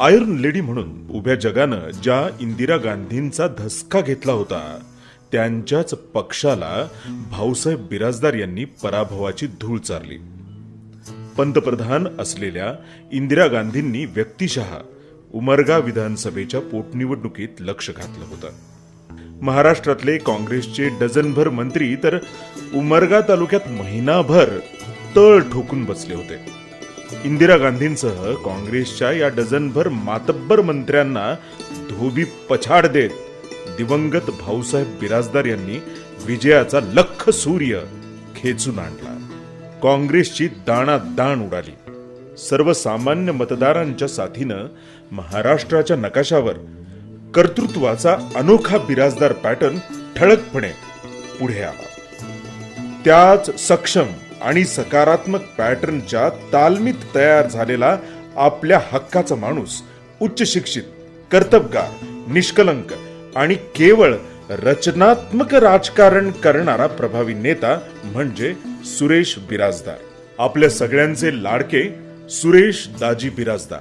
Iron lady म्हणून उभ्या जगानं ज्या इंदिरा गांधींचा धसका घेतला होता त्यांच्याच पक्षाला भाऊसाहेब बिराजदार यांनी पराभवाची धूळ चारली. पंतप्रधान असलेल्या इंदिरा गांधींनी व्यक्तिशः उमरगा विधानसभेच्या पोटनिवडणुकीत लक्ष घातलं होतं. महाराष्ट्रातले काँग्रेसचे डझनभर मंत्री तर उमरगा तालुक्यात महिनाभर तळ ठोकून बसले होते. इंदिरा गांधींसह काँग्रेसच्या या डझनभर मातब्बर मंत्र्यांना धोबी पछाड देत दिवंगत भाऊसाहेब बिराजदार यांनी विजयाचा लख सूर्य खेचून आणला. काँग्रेसची दाणा दाण उडाली. सर्वसामान्य मतदारांच्या साथीनं महाराष्ट्राच्या नकाशावर कर्तृत्वाचा अनोखा बिराजदार पॅटर्न ठळकपणे पुढे आला. त्याच सक्षम आणि सकारात्मक पॅटर्नच्या तालमीत तयार झालेला आपल्या हक्काचा माणूस उच्च शिक्षित कर्तबगार निष्कलंक आणि केवळ रचनात्मक राजकारण करणारा प्रभावी नेता म्हणजे सुरेश बिराजदार. आपल्या सगळ्यांचे लाडके सुरेश दाजी बिराजदार.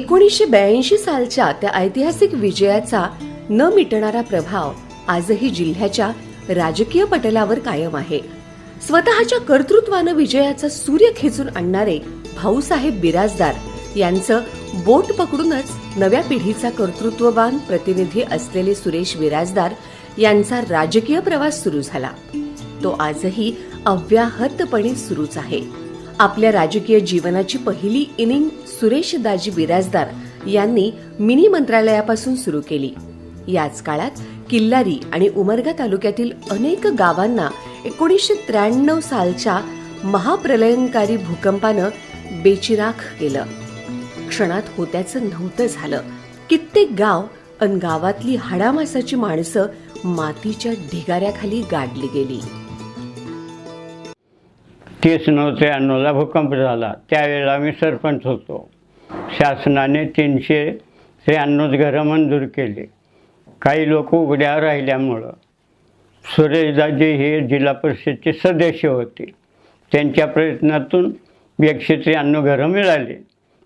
एकोणीसशे ब्याऐंशी सालच्या त्या ऐतिहासिक विजयाचा न मिटणारा प्रभाव आजही जिल्ह्याच्या राजकीय पटलावर कायम आहे. स्वतःच्या कर्तृत्वानं विजयाचा सूर्य खेचून आणणारे भाऊसाहेब बिराजदार यांचं बोट पकडूनच नव्या पिढीचा कर्तृत्ववान प्रतिनिधी असलेले सुरेश बिराजदार यांचा राजकीय प्रवास सुरू झाला. तो आजही अव्याहतपणे सुरूच आहे. आपल्या राजकीय जीवनाची पहिली इनिंग सुरेश दाजी बिराजदार यांनी मिनी मंत्रालयापासून सुरू केली. याच काळात किल्लारी आणि उमरगा तालुक्यातील अनेक गावांना एकोणीसशे त्र्याण्णव सालच्या महाप्रलयंकारी भूकंपानं बेचिराख केलं. क्षणात होत्याचं नव्हतं झालं. कित्येक गाव अन गावातली हाडामासाची माणसं मातीच्या ढिगाऱ्याखाली गाडली गेली. तीस नऊ त्र्याण्णवला भूकंप झाला. त्यावेळेला मी सरपंच होतो. शासनाने तीनशे त्र्याण्णव घरं मंजूर केली. काही लोक उघड्या राहिल्यामुळं सुरेशदाजी हे जिल्हा परिषदचे सदस्य होते. त्यांच्या प्रयत्नातून एकशे त्र्याण्णव घरं मिळाली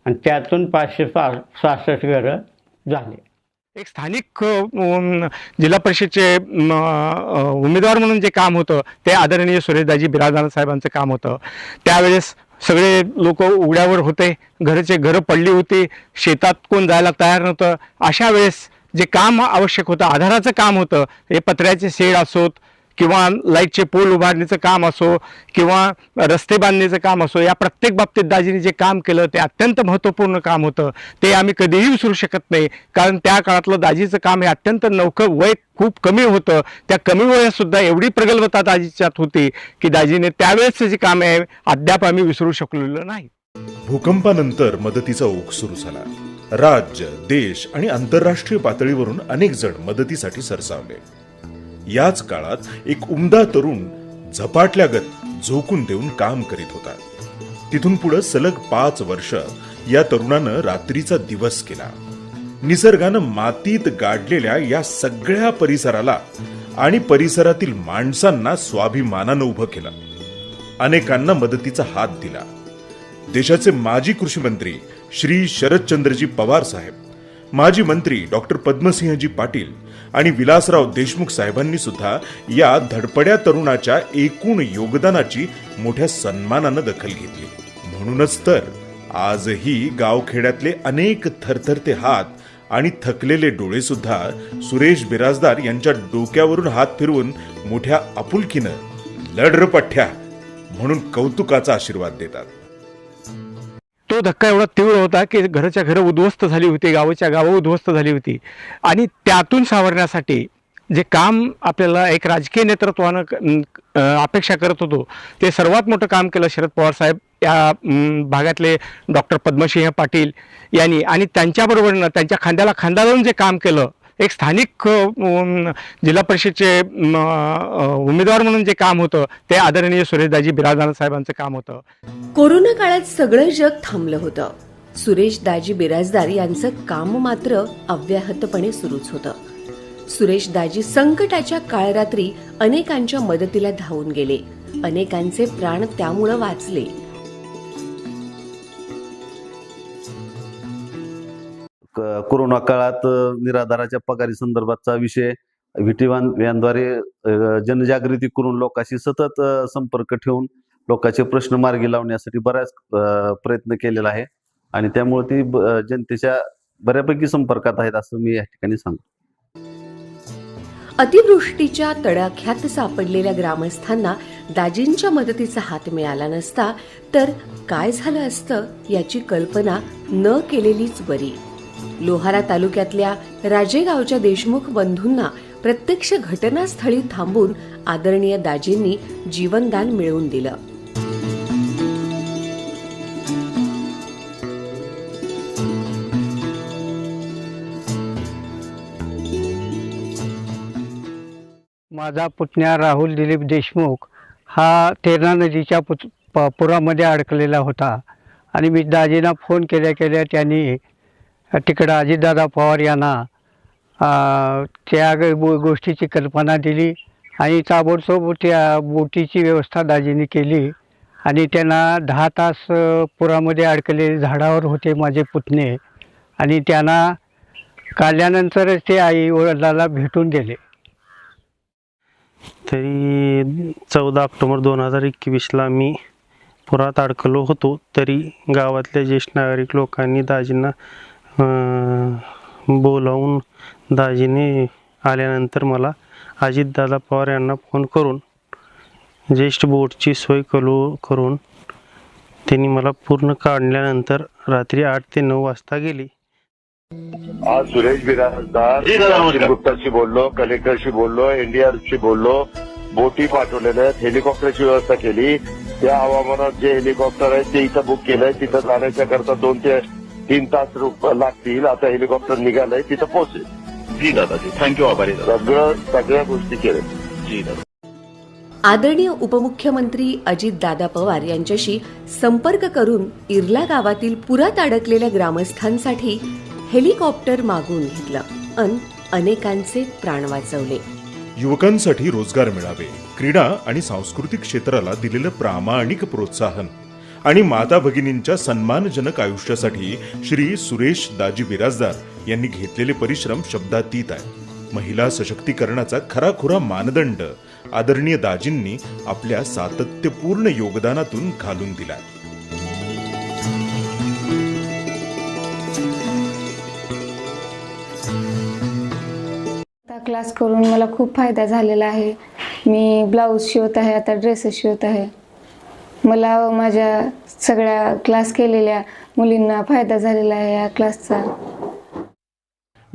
आणि त्यातून पाचशे पा सहासष्ट घरं झाले. एक स्थानिक जिल्हा परिषदचे उमेदवार म्हणून जे काम होतं ते आदरणीय सुरेशदाजी बिराजदार साहेबांचं काम होतं. त्यावेळेस सगळे लोक उघड्यावर होते घरचे घरं पडली होती शेतात कोण जायला तयार नव्हतं. अशा वेळेस जे काम आवश्यक होतं आधाराचं काम होतं हे पत्र्याचे शेड असोत किंवा लाईटचे पोल उभारण्याचं काम असो किंवा रस्ते बांधण्याचं काम असो या प्रत्येक बाबतीत दाजीने जे काम केलं ते अत्यंत महत्त्वपूर्ण काम होतं. ते आम्ही कधीही विसरू शकत नाही. कारण त्या काळातलं दाजीचं काम हे अत्यंत नौकं वय खूप कमी होतं. त्या कमी वयात सुद्धा एवढी प्रगल्भता दाजीच्यात होती की दाजीने त्यावेळेस जे काम आहे अद्याप आम्ही विसरू शकलेलो नाही. भूकंपानंतर मदतीचा ओघ सुरू झाला. राज्य देश आणि आंतरराष्ट्रीय पातळीवरून अनेक जण मदतीसाठी सरसावले. याच काळात एक उमदा तरुण झपाटल्यागत झोकून देऊन काम करीत होता. तिथून पुढे सलग पाच वर्ष या तरुणानं रात्रीचा दिवस केला. निसर्गानं मातीत गाडलेल्या या सगळ्या परिसराला आणि परिसरातील माणसांना स्वाभिमानानं उभं केलं. अनेकांना मदतीचा हात दिला. देशाचे माजी कृषी मंत्री श्री शरदचंद्रजी पवार साहेब माजी मंत्री डॉक्टर पद्मसिंहजी पाटील आणि विलासराव देशमुख साहेबांनी सुद्धा या धडपड्या तरुणाच्या एकूण योगदानाची मोठ्या सन्मानानं दखल घेतली. म्हणूनच तर आजही गावखेड्यातले अनेक थरथरते हात आणि थकलेले डोळे सुद्धा सुरेश बिराजदार यांच्या डोक्यावरून हात फिरवून मोठ्या आपुलकीनं लढरपठ्या म्हणून कौतुकाचा आशीर्वाद देतात. तो धक्का एवढा तीव्र होता की घराच्या घरं उद्ध्वस्त झाली होती गावाच्या गावं उद्ध्वस्त झाली होती. आणि त्यातून सावरण्यासाठी जे काम आपल्याला एक राजकीय नेतृत्वानं अपेक्षा करत होतो ते सर्वात मोठं काम केलं शरद पवार साहेब या भागातले डॉक्टर पद्मसिंह पाटील यांनी. आणि त्यांच्याबरोबरनं त्यांच्या खांद्याला खांदा लावून जे काम केलं एक स्थानिक जिल्हा परिषदचे उमेदवार म्हणून जे काम होतं ते आदरणीय सुरेशदाजी बिराजदार साहेबांचं काम होतं. कोरोना काळात सगळं जग थांबलं होतं. सुरेश दाजी बिराजदार यांचं काम मात्र अव्याहतपणे सुरूच होतं. सुरेश दाजी संकटाच्या काळरात्री अनेकांच्या मदतीला धावून गेले. अनेकांचे प्राण त्यामुळं वाचले. कोरोना काळात निराधाराच्या पगारी संदर्भातचा विषय व्हिटिवान यांद्वारे जनजागृती करून लोकांशी सतत संपर्क ठेवून लोकांचे प्रश्न मार्गी लावण्यासाठी बराच प्रयत्न केलेला आहे. आणि त्यामुळे ती जनतेच्या बऱ्यापैकी संपर्कात आहेत असं मी या ठिकाणी सांगतो. अतिवृष्टीच्या तडाख्यात सापडलेल्या ग्रामस्थांना दाजींच्या मदतीचा हात मिळाला नसता तर काय झालं असतं याची कल्पना न केलेलीच बरी. लोहारा तालुक्यातल्या राजेगावच्या देशमुख बंधूंना प्रत्यक्ष घटनास्थळी थांबून आदरणीय दाजींनी जीवनदान मिळवून दिलं. माझा पुतण्या राहुल दिलीप देशमुख हा तेरणा नदीच्या पुत पुरामध्ये अडकलेला होता आणि मी दाजींना फोन केल्या केल्या त्यांनी तिकडं अजितदादा पवार यांना त्या गोष्टीची कल्पना दिली आणि ताबडतोब त्या बोटीची व्यवस्था दाजींनी केली आणि त्यांना दहा तास पुरामध्ये अडकलेले झाडावर होते माझे पुतणे आणि त्यांना काढल्यानंतरच ते आई वडिलाला भेटून गेले. तरी चौदा ऑक्टोबर दोन हजार एकवीसला मी पुरात अडकलो होतो तरी गावातल्या ज्येष्ठ नागरिक लोकांनी दाजींना बोलावून दाजीने आल्यानंतर मला अजितदादा पवार यांना फोन करून ज्येष्ठ बोटची सोय करू करून त्यांनी मला पूर्ण काढल्यानंतर रात्री आठ ते नऊ वाजता गेली. आज सुरेश बिराजदार गुप्ताशी बोललो कलेक्टरशी बोललो एनडीआरशी बोललो बोटी पाठवलेल्या आहेत हेलिकॉप्टरची व्यवस्था केली. त्या हवामानात जे हेलिकॉप्टर आहे ते इथं बुक केलंय. तिथं जाण्याच्या करता दोन ते तीन तास लागतील. आता हेलिकॉप्टर निघालंय तिथं पोहोचेल. जी दादाजी थँक्यू आभारी दादा. सगळं सगळ्या गोष्टी केल्या. जी दादा. आदरणीय उपमुख्यमंत्री अजितदादा पवार यांच्याशी संपर्क करून इर्ला गावातील पुरात अडकलेल्या ग्रामस्थांसाठी हेलिकॉप्टर मागवून घेतलं. अन अनेकांचे प्राण वाचवले. युवकांसाठी रोजगार मिळावे क्रीडा आणि सांस्कृतिक क्षेत्राला दिलेलं प्रामाणिक प्रोत्साहन. आणि माता भगिनींच्या सन्मानजनक आयुष्यासाठी श्री सुरेश दाजी बिराजदार यांनी घेतलेले परिश्रम शब्दातीत आहे. महिला सशक्तीकरणाचा खराखुरा मानदंड आदरणीय दाजींनी आपल्या सातत्यपूर्ण योगदानातून घालून दिला आता क्लास करून मला खूप फायदा झालेला आहे. मी ब्लाऊज शिवत आहे आता ड्रेसेस शिवत आहे. मला व माझ्या सगळ्या क्लास केलेल्या मुलींना फायदा झालेला आहे या क्लासचा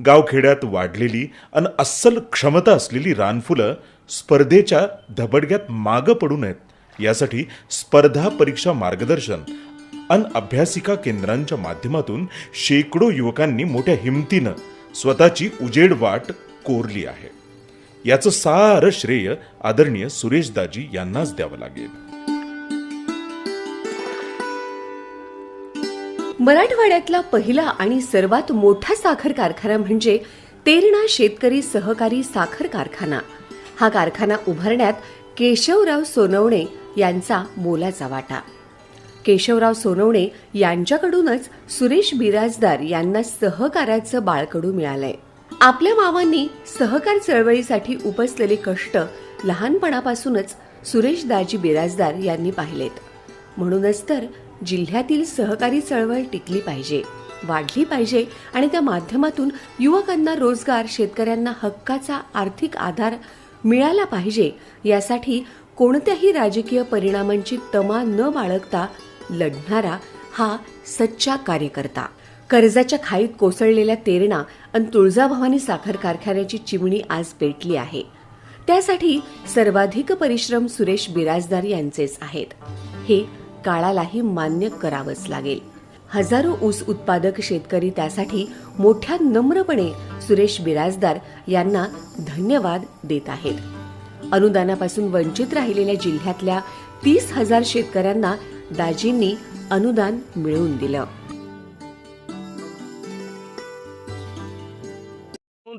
गावखेड्यात वाढलेली अन अस्सल क्षमता असलेली रानफुलं स्पर्धेच्या धबडग्यात मागं पडू नयेत. यासाठी स्पर्धा परीक्षा मार्गदर्शन अन अभ्यासिका केंद्रांच्या माध्यमातून शेकडो युवकांनी मोठ्या हिमतीनं स्वतःची उजेड वाट कोरली आहे. याचं सारं श्रेय आदरणीय सुरेशदाजी यांनाच द्यावं लागेल. मराठवाड्यातला पहिला आणि सर्वात मोठा साखर कारखाना म्हणजे तेरणा शेतकरी सहकारी साखर कारखाना. हा कारखाना उभारण्यात केशवराव सोनवणे यांचा मोलाचा वाटा. केशवराव सोनवणे यांच्याकडूनच सुरेश बिराजदार यांना सहकाराचं बाळकडू मिळालंय. आपल्या मामांनी सहकार चळवळीसाठी उपसलेले कष्ट लहानपणापासूनच सुरेश दाजी बिराजदार यांनी पाहिलेत. म्हणूनच तर जिल्ह्यातील सहकारी चळवळ टिकली पाहिजे वाढली पाहिजे आणि त्या माध्यमातून युवकांना रोजगार शेतकऱ्यांना हक्काचा आर्थिक आधार मिळाला पाहिजे यासाठी कोणत्याही राजकीय परिणामांची तमा न बाळगता लढणारा हा सच्चा कार्यकर्ता. कर्जाच्या खाईत कोसळलेल्या तेरणा आणि तुळजाभवानी साखर कारखान्याची चिमणी आज पेटली आहे. त्यासाठी सर्वाधिक परिश्रम सुरेश बिराजदार यांचेच आहेत. हे काळालाही मान्य करावंच लागेल. हजारो ऊस उत्पादक शेतकरी त्यासाठी मोठ्या नम्रपणे सुरेश बिराजदार यांना धन्यवाद देत आहेत. अनुदानापासून वंचित राहिलेल्या जिल्ह्यातल्या तीस हजार शेतकऱ्यांना दाजींनी अनुदान मिळवून दिलं.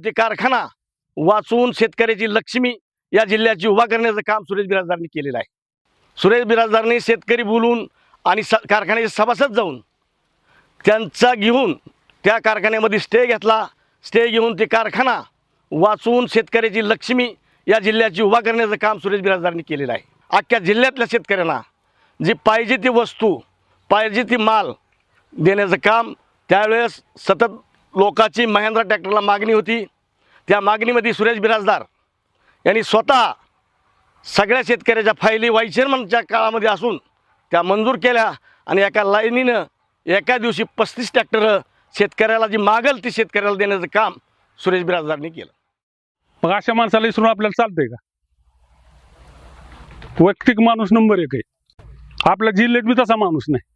ते कारखाना वाचवून शेतकऱ्याची लक्ष्मी या जिल्ह्याची उभा करण्याचं काम सुरेश बिराजदारांनी केलेलं आहे. सुरेश बिराजदारांनी शेतकरी बोलून आणि स कारखान्याचे सभासद जाऊन त्यांचा घेऊन त्या कारखान्यामध्ये स्टे घेतला. स्टे घेऊन ते कारखाना वाचवून शेतकऱ्याची लक्ष्मी या जिल्ह्याची उभा करण्याचं काम सुरेश बिराजदारांनी केलेलं आहे. अख्ख्या जिल्ह्यातल्या शेतकऱ्यांना जी पाहिजे ती वस्तू पाहिजे ती माल देण्याचं काम त्यावेळेस सतत लोकांची महिंद्रा ट्रॅक्टरला मागणी होती. त्या मागणीमध्ये सुरेश बिराजदार यांनी स्वतः सगळ्या शेतकऱ्याच्या फायली वायचेअरमनच्या काळामध्ये असून त्या मंजूर केल्या आणि एका लाईनीनं एका दिवशी पस्तीस ट्रॅक्टर शेतकऱ्याला जी मागल ती शेतकऱ्याला देण्याचं काम सुरेश बिराजदारनी केलं. मग अशा माणसाला विसरून आपल्याला चालतंय का? वैयक्तिक माणूस नंबर एक आहे. आपल्या जिल्ह्यात बी तसा माणूस नाही.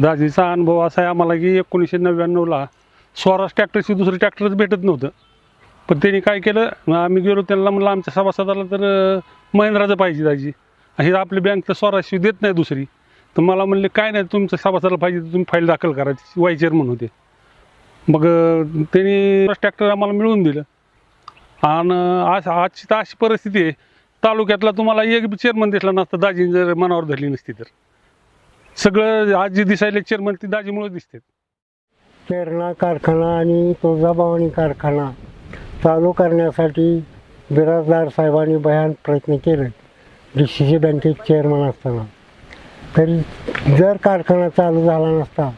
दाजीचा अनुभव असा आहे आम्हाला की एकोणीसशे नव्याण्णवला स्वराज ट्रॅक्टरशी दुसरं ट्रॅक्टरच भेटत नव्हतं. पण त्यांनी काय केलं? मग आम्ही गेलो त्यांना म्हणलं आमच्या सभासदाला तर महिंद्राचं पाहिजे दाजी. हे आपली बँक तर स्वराशी देत नाही दुसरी. तर मला म्हणले काय नाही तुमच्या सभासदाला पाहिजे तर तुम्ही फाईल दाखल करा वाय चेअरमन होते. मग त्यांनी ट्रॅक्टर आम्हाला मिळवून दिलं. आणि आज आजची तर अशी परिस्थिती आहे. तालुक्यातला तुम्हाला एक बी चेअरमन दिसला नसता दाजी जर मनावर धरली नसती तर. सगळं आज जे दिसायले चेअरमन ती दाजीमुळे दिसते. पेरणा कारखाना आणि तुळजाभवानी कारखाना. चालू करण्यासाठी बिराजदार साहेबांनी बयान प्रयत्न केले. डी सी सी बँकेत चेअरमन असताना. तरी जर कारखाना चालू झाला नसता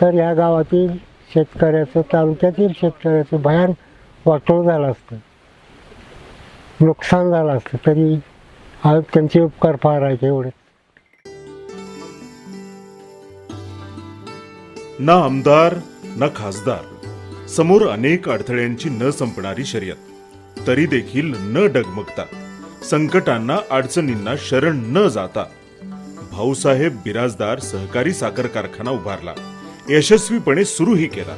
तर या गावातील शेतकऱ्याचं तालुक्यातील शेतकऱ्याचं भयान वाटोळ झालं असतं. नुकसान झालं असतं. तरी आज त्यांचे उपकार फार आहेत एवढे. ना आमदार ना खासदार. समोर अनेक अडथळ्यांची न संपणारी शर्यत. तरी देखील न डगमगता संकटांना अडचणींना शरण न जाता भाऊसाहेब बिराजदार सहकारी साखर कारखाना उभारला. यशस्वीपणे सुरूही केला.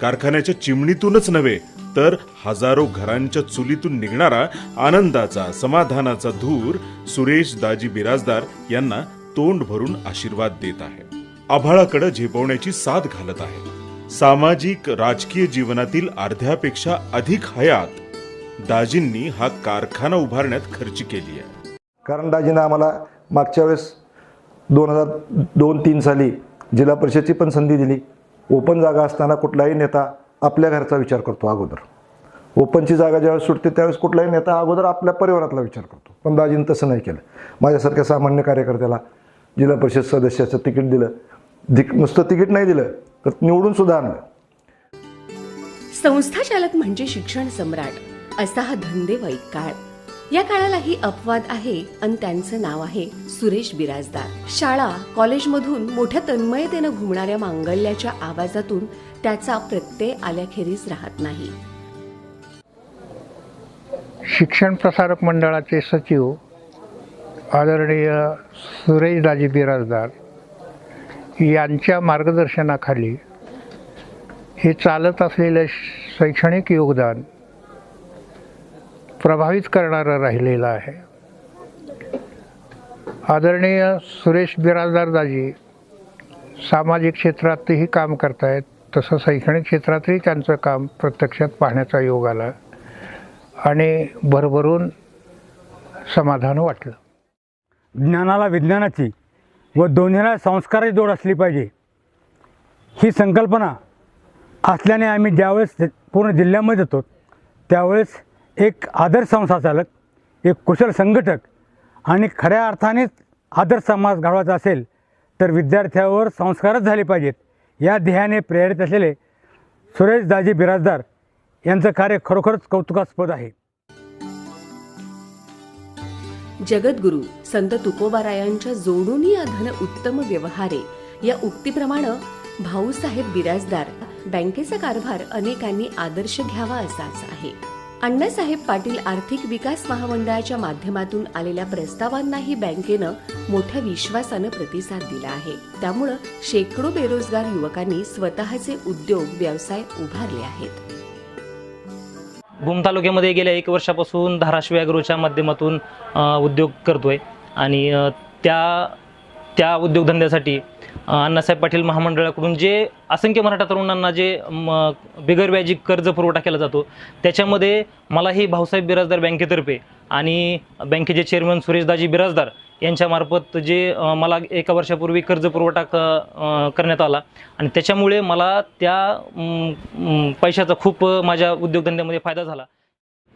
कारखान्याच्या चिमणीतूनच नव्हे तर हजारो घरांच्या चुलीतून निघणारा आनंदाचा समाधानाचा धूर सुरेश दाजी बिराजदार यांना तोंड भरून आशीर्वाद देत आहे. आभाळाकडे झेपवण्याची साथ घालत आहे. सामाजिक राजकीय जीवनातील अर्ध्यापेक्षा अधिक हयात दाजींनी हा कारखाना उभारण्यात खर्च केली आहे. कारण दाजींना आम्हाला मागच्या वेळेस दोन हजार दोन तीन साली जिल्हा परिषदची पण संधी दिली. ओपन जागा असताना कुठलाही नेता आपल्या घरचा विचार करतो अगोदर. ओपनची जागा ज्यावेळेस सुटते त्यावेळेस कुठलाही नेता अगोदर आपल्या परिवारातला विचार करतो. पण दाजीनं तसं नाही केलं. माझ्यासारख्या सामान्य कार्यकर्त्याला जिल्हा परिषद सदस्याचं तिकीट दिलं. दिक नुसतं तिकीट नाही दिलं. तर निवडून सुद्धा आणलं संस्था चालक म्हणजे शिक्षण सम्राट. असा हा धंदेवाईक काळ. या काळालाही अपवाद आहे आणि त्यांचं नाव आहे सुरेश बिराजदार. शाळा कॉलेजमधून मोठ्या तन्मयतेनं घुमणाऱ्या मांगल्याच्या आवाजातून त्याचा प्रत्यय आल्याखेरीज राहत नाही. शिक्षण प्रसारक मंडळाचे सचिव आदरणीय सुरेशदाजी बिराजदार यांच्या मार्गदर्शनाखाली हे चालत असलेलं शैक्षणिक योगदान प्रभावित करणारं राहिलेलं आहे. आदरणीय सुरेश बिराजदारदाजी सामाजिक क्षेत्रातही काम करतायत तसं शैक्षणिक क्षेत्रातही त्यांचं काम प्रत्यक्षात पाहण्याचा योग आला आणि भरभरून समाधान वाटलं. ज्ञानाला विज्ञानाची व दोन्हीला संस्काराची जोड असली पाहिजे. ही संकल्पना असल्याने आम्ही ज्यावेळेस पूर्ण जिल्ह्यामध्ये येतो त्यावेळेस एक आदर्श संस्थाचालक एक कुशल संघटक आणि खऱ्या अर्थानेच आदर्श समाज घडवायचा असेल तर विद्यार्थ्यावर संस्कारच झाले पाहिजेत. या ध्येयाने प्रेरित असलेले सुरेश दाजी बिराजदार यांचं कार्य खरोखरच कौतुकास्पद आहे. जगद्गुरु संत तुकोबारायांच्या जोडून या धन उत्तम व्यवहारे या उक्तीप्रमाणे भाऊसाहेब बिराजदार बँकेचा कारभार अनेकांनी आदर्श घ्यावा असाच आहे. अण्णासाहेब पाटील आर्थिक विकास महामंडळाच्या माध्यमातून आलेल्या प्रस्तावांनाही बँकेनं मोठ्या विश्वासानं प्रतिसाद दिला आहे. त्यामुळं शेकडो बेरोजगार युवकांनी स्वतःचे उद्योग व्यवसाय उभारले आहेत. भूम तालुक्यामध्ये गेल्या एक वर्षापासून धाराशिव ॲग्रोच्या माध्यमातून उद्योग करतोय. आणि त्या त्या उद्योगधंद्यासाठी अण्णासाहेब पाटील महामंडळाकडून जे असंख्य मराठा तरुणांना जे म, बिगरव्याजी कर्ज पुरवठा केला जातो त्याच्यामध्ये मलाही भाऊसाहेब बिराजदार बँकेतर्फे आणि बँकेचे चेअरमन सुरेशदाजी बिराजदार यांच्यामार्फत जे मला एका वर्षापूर्वी कर्ज पुरवठा क करण्यात आला. आणि त्याच्यामुळे मला त्या पैशाचा खूप माझ्या उद्योगधंद्यामध्ये फायदा झाला.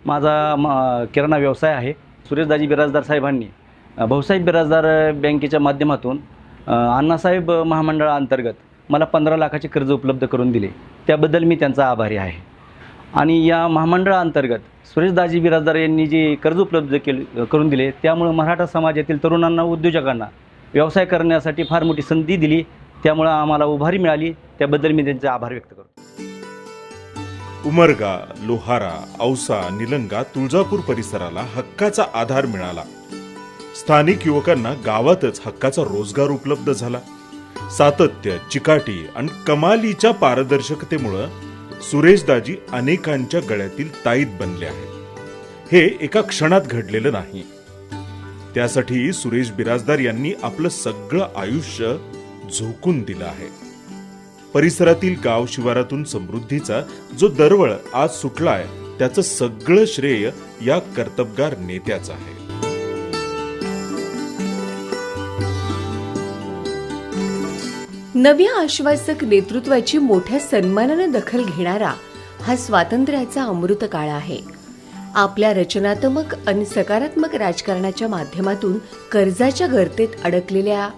माझा म किराणा व्यवसाय आहे सुरेशदाजी बिराजदार साहेबांनी. भाऊसाहेब बिराजदार बँकेच्या माध्यमातून अण्णासाहेब महामंडळाअंतर्गत मला पंधरा लाखाचे कर्ज उपलब्ध करून दिले. त्याबद्दल मी त्यांचा आभारी आहे. आणि या महामंडळाअंतर्गत सुरेशदाजी बिराजदार यांनी जे कर्ज उपलब्ध केले करून दिले त्यामुळं मराठा समाजातील तरुणांना उद्योजकांना व्यवसाय करण्यासाठी फार मोठी संधी दिली. त्यामुळं आम्हाला उभारी मिळाली. त्याबद्दल मी त्यांचे आभार व्यक्त करतो. उमरगा लोहारा औसा निलंगा तुळजापूर परिसराला हक्काचा आधार मिळाला. स्थानिक युवकांना गावातच हक्काचा रोजगार उपलब्ध झाला. सातत्य चिकाटी आणि कमालीच्या पारदर्शकतेमुळं सुरेशदाजी अनेकांच्या गळ्यातील ताईत बनले आहेत. हे एका क्षणात घडलेलं नाही. त्यासाठी सुरेश बिराजदार यांनी आपलं सगळं आयुष्य झोकून दिलं आहे. परिसरातील गाव शिवारातून समृद्धीचा जो दरवळ आज सुटलाय त्याचं सगळं श्रेय या कर्तबगार नेत्याचं आहे. नव्या आश्वासक नेतृत्वाची मोठ्या सन्मानानं दखल घेणारा हा स्वातंत्र्याचा अमृत काळ आहे. आपल्या रचनात्मक आणि सकारात्मक राजकारणाच्या माध्यमातून कर्जाच्या गर्तेत अडकलेल्या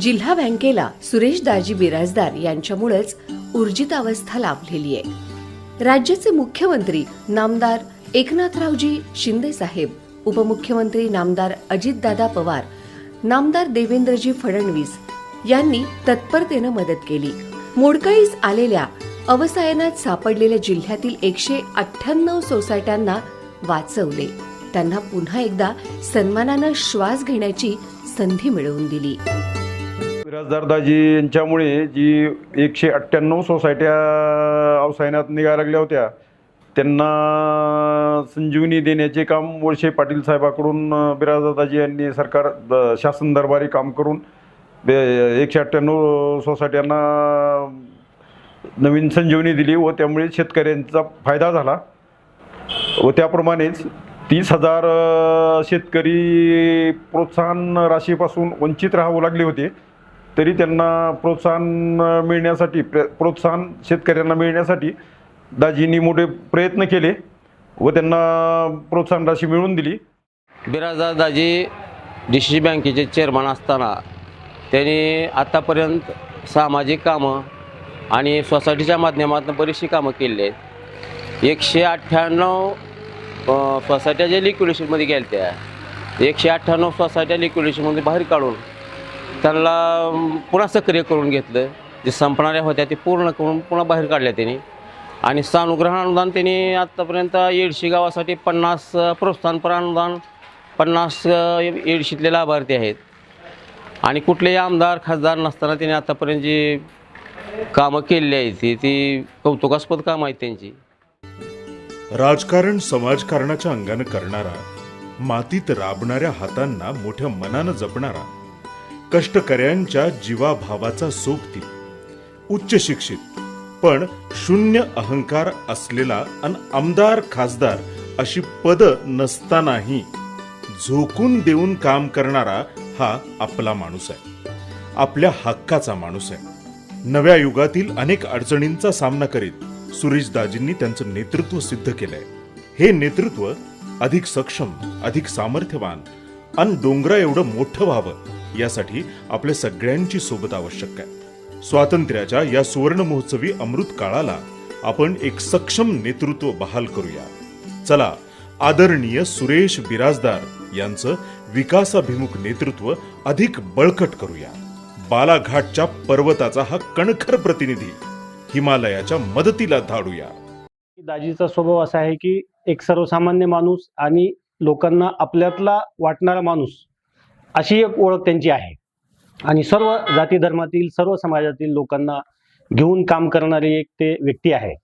जिल्हा बँकेला सुरेश दाजी बिराजदार यांच्यामुळेच ऊर्जित अवस्था लाभलेली आहे. राज्याचे मुख्यमंत्री नामदार एकनाथरावजी शिंदे साहेब उपमुख्यमंत्री नामदार अजितदादा पवार नामदार देवेंद्रजी फडणवीस यांनी तत्परतेनं मदत केली. मोडकळीस आलेल्या अवसायनात सापडलेल्या जिल्ह्यातील एकशे अठ्ठ्याण्णव सोसायट्यांना वाचवले. त्यांना पुन्हा एकदा सन्मानानं श्वास घेण्याची संधी मिळवून दिली. बिराजदारदाजी यांच्यामुळे जी एकशे अठ्ठ्याण्णव सोसायट्या अवसायनात निघायला लागल्या होत्या त्यांना संजीवनी देण्याचे काम वळशे पाटील साहेबाकडून बिराजदारदाजी यांनी सरकार द- शासन दरबारी काम करून बे- एकशे अठ्ठ्याण्णव सोसायट्यांना नवीन संजीवनी दिली व त्यामुळे शेतकऱ्यांचा फायदा झाला. व त्याप्रमाणेच तीस हजार शेतकरी प्रोत्साहन राशीपासून वंचित राहावं लागले होते. तरी त्यांना प्रोत्साहन मिळण्यासाठी प्र प्रोत्साहन शेतकऱ्यांना मिळण्यासाठी दाजींनी मोठे प्रयत्न केले व त्यांना प्रोत्साहन राशी मिळवून दिली. बिराजदार दाजी डी सी बँकेचे चेअरमन असताना त्यांनी आत्तापर्यंत सामाजिक कामं आणि सोसायटीच्या माध्यमातून बरीचशी कामं केली आहेत. एकशे अठ्ठ्याण्णव सोसायट्या ज्या लिक्विडेशनमध्ये गेल्या त्या एकशे अठ्ठ्याण्णव सोसायट्या लिक्विडेशनमध्ये बाहेर काढून त्यांना पुन्हा सक्रिय करून घेतलं. जे संपणाऱ्या होत्या ते पूर्ण करून पुन्हा बाहेर काढल्या त्यांनी. आणि सानुग्रह अनुदान त्यांनी आत्तापर्यंत येडशी गावासाठी पन्नास प्रोत्साहनपर अनुदान पन्नास येडशीतले लाभार्थी आहेत. आणि कुठलेही आमदार खासदार नसताना त्यांनी आतापर्यंत जी कामं केलेली आहेत ती ती कौतुकास्पद कामं आहेत त्यांची. राजकारण समाजकारणाच्या अंगानं करणारा मातीत राबणाऱ्या हातांना मोठ्या मनानं जपणारा कष्टकऱ्यांच्या जीवाभावाचा सोबती उच्च शिक्षित पण शून्य अहंकार असलेला अन आमदार खासदार अशी पद नसतानाही झोकून देऊन काम करणारा हा आपला माणूस आहे. आपल्या हक्काचा माणूस आहे. नव्या युगातील अनेक अडचणींचा सामना करीत सुरेशदाजींनी त्यांचं नेतृत्व सिद्ध केलंय. हे नेतृत्व अधिक सक्षम अधिक सामर्थ्यवान अन डोंगरा एवढं मोठं व्हावं यासाठी आपल्या सगळ्यांची सोबत आवश्यक आहे. स्वातंत्र्याच्या या सुवर्ण महोत्सवी अमृत काळाला आपण एक सक्षम नेतृत्व बहाल करूया. चला आदरणीय सुरेश बिराजदार यांचं विकासाभिमुख नेतृत्व अधिक बळकट करूया. बालाघाटच्या पर्वताचा हा कणखर प्रतिनिधी हिमालयाच्या मदतीला धाडूया. दाजीचा स्वभाव असा आहे की एक सर्वसामान्य माणूस आणि लोकांना आपल्यातला वाटणारा माणूस अशी एक ओळख त्यांची आहे. आणि सर्व जाती धर्मातील सर्व समाजातील लोकांना घेऊन काम करणारी एक ते व्यक्ती आहे.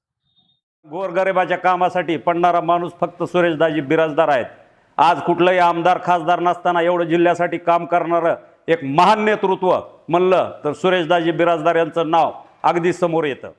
गोरगरिबाच्या कामासाठी पडणारा माणूस फक्त सुरेशदाजी बिराजदार आहेत. आज कुठलंही आमदार खासदार नसताना एवढं जिल्ह्यासाठी काम करणारं एक महान नेतृत्व म्हणलं तर सुरेशदाजी बिराजदार यांचं नाव अगदी समोर येतं.